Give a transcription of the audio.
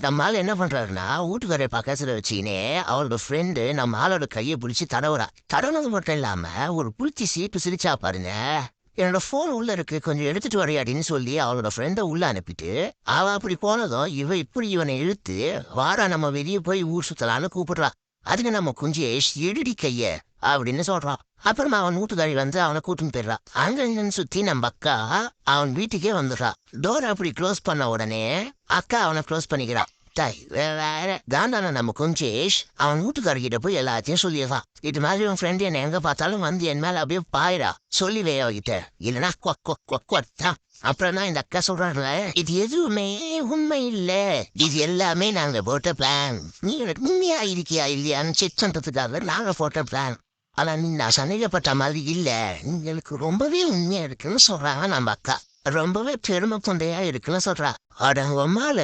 நம்ம ஆள் என்ன பண்றாருன்னா வீட்டுக்காரர் பக்கத்துல வச்சுக்கினே அவரோட ஃப்ரெண்டு நம்ம ஆளோட கையை பிடிச்சி தடவுறா. தடவுனது மட்டும் இல்லாம ஒரு புளிச்சி சீட்டு சிரிச்சா பாருங்க. என்னோட ஃபோன் உள்ள இருக்கு கொஞ்சம் எடுத்துட்டு வரையாடின்னு சொல்லி அவளோட ஃப்ரெண்டை உள்ள அனுப்பிட்டு அவ அப்படி போனதும் இவ இப்படி இவனை இழுத்து வாரா நம்ம வெளியே போய் ஊர் சுத்தலான்னு கூப்பிடுறா. அதுக்கு நம்ம குஞ்சேஷ் எடுடி கைய அப்படின்னு சொல்றான். அப்புறமா அவன் வீட்டுக்காரி வந்து அவனை கூட்டின்னு போயிடுறா அங்க இங்கன்னு சுத்தி நம்ம அக்கா அவன் வீட்டுக்கே வந்துடுறா. டோர் அப்படி க்ளோஸ் பண்ண உடனே அக்கா அவனை க்ளோஸ் பண்ணிக்கிறான். டாய், வேற. காண்டான நம்ம குஞ்சேஷ் அவன் வீட்டுக்காரர்கிட்ட போய் எல்லாத்தையும் சொல்லிடுறான். இது மாதிரி உன் ஃப்ரெண்ட் என்ன எங்க பார்த்தாலும் வந்து என் மேல அப்படியே பாயிரா சொல்லி வே அவகிட்ட. இல்லைன்னா கொக் கொக் கொக் கொத்தான் அப்புறம் தான் இந்த அக்கா சொல்றாங்க இது எதுவுமே உண்மை இல்ல. இது எல்லாமே நாங்க போட்ட பிளான் நீ உண்மையா இருக்கியா இல்லையான்னு செக் பண்றதுக்காக நாங்க போட்ட பிளான் ஆனா நீ நான் சந்தேகப்பட்ட மாதிரி இல்லை. நீ எங்களுக்கு ரொம்பவே உண்மையா இருக்குன்னு சொல்றாங்க நம்ம அக்கா. ரொம்பவே பெருமை கொண்டையா இருக்குன்னு சொல்றா. அடங்கம்மால